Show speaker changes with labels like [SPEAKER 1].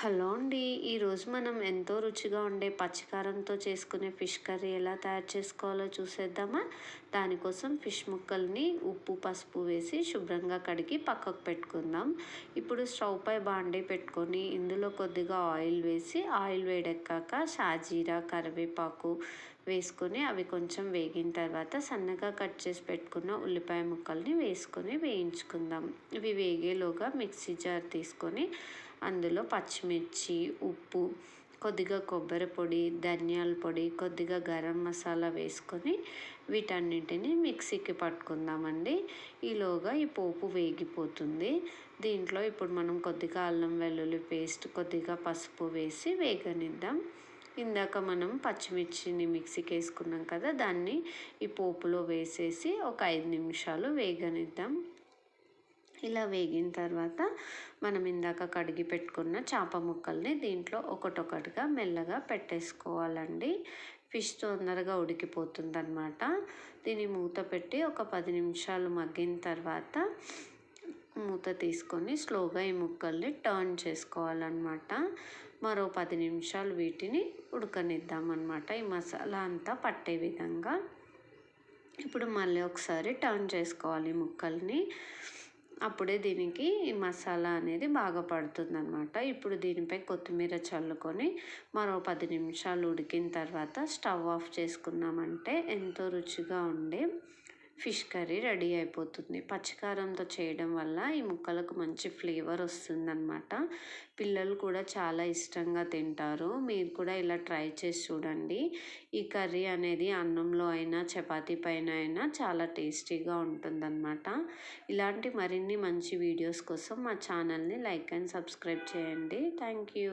[SPEAKER 1] Hello అండి. ఈరోజు మనం ఎంతో రుచిగా ఉండే పచ్చికారంతో చేసుకునే ఫిష్ కర్రీ ఎలా తయారు చేసుకోవాలో చూసేద్దామా? దానికోసం ఫిష్ ముక్కల్ని ఉప్పు పసుపు వేసి శుభ్రంగా కడిగి పక్కకు పెట్టుకుందాం. ఇప్పుడు స్టవ్ పై బాండీ పెట్టుకొని ఇందులో కొద్దిగా ఆయిల్ వేసి ఆయిల్ వేడెక్కాక షాజీరా కరివేపాకు వేసుకొని అవి కొంచెం వేగిన తర్వాత సన్నగా కట్ చేసి పెట్టుకున్న ఉల్లిపాయ ముక్కల్ని వేసుకొని వేయించుకుందాం. ఇవి వేగేలోగా మిక్సీ జార్ తీసుకొని అందులో పచ్చిమిర్చి ఉప్పు కొద్దిగా కొబ్బరి పొడి ధనియాల పొడి కొద్దిగా గరం మసాలా వేసుకొని వీటన్నింటిని మిక్సీకి పట్టుకుందామండి. ఈలోగా ఈ పోపు వేగిపోతుంది. దీంట్లో ఇప్పుడు మనం కొద్దిగా అల్లం వెల్లుల్లి పేస్ట్ కొద్దిగా పసుపు వేసి వేగనిద్దాం. ఇందాక మనం పచ్చిమిర్చిని మిక్సీకి వేసుకున్నాం కదా దాన్ని ఈ పోపులో వేసేసి ఒక ఐదు నిమిషాలు వేగనిద్దాం. ఇలా వేగిన తర్వాత మనం ఇందాక కడిగి పెట్టుకున్న చేప ముక్కల్ని దీంట్లో ఒకటొకటిగా మెల్లగా పెట్టేసుకోవాలండి. ఫిష్ తొందరగా ఉడికిపోతుంది అనమాట దీన్ని మూత పెట్టి ఒక పది నిమిషాలు మగ్గిన తర్వాత మూత తీసుకొని స్లోగా ఈ ముక్కల్ని టర్న్ చేసుకోవాలన్నమాట. మరో పది నిమిషాలు వీటిని ఉడకనిద్దామన్నమాట. ఈ మసాలా అంతా పట్టే విధంగా. ఇప్పుడు మళ్ళీ ఒకసారి టర్న్ చేసుకోవాలి ముక్కల్ని. అప్పుడే దీనికి మసాలా అనేది బాగా పడుతుంది అనమాట ఇప్పుడు దీనిపై కొత్తిమీర చల్లుకొని మరో పది నిమిషాలు ఉడికిన తర్వాత స్టవ్ ఆఫ్ చేసుకున్నామంటే ఎంతో రుచిగా ఉండే ఫిష్ కర్రీ రెడీ అయిపోతుంది. పచ్చికారంతో చేయడం వల్ల ఈ ముక్కలకు మంచి ఫ్లేవర్ వస్తుందన్నమాట. పిల్లలు కూడా చాలా ఇష్టంగా తింటారు. మీరు కూడా ఇలా ట్రై చేసి చూడండి. ఈ కర్రీ అనేది అన్నంలో అయినా చపాతీ పైన అయినా చాలా టేస్టీగా ఉంటుందన్నమాట. ఇలాంటి మరిన్ని మంచి వీడియోస్ కోసం మా ఛానల్ని లైక్ అండ్ సబ్స్క్రైబ్ చేయండి. Thank you.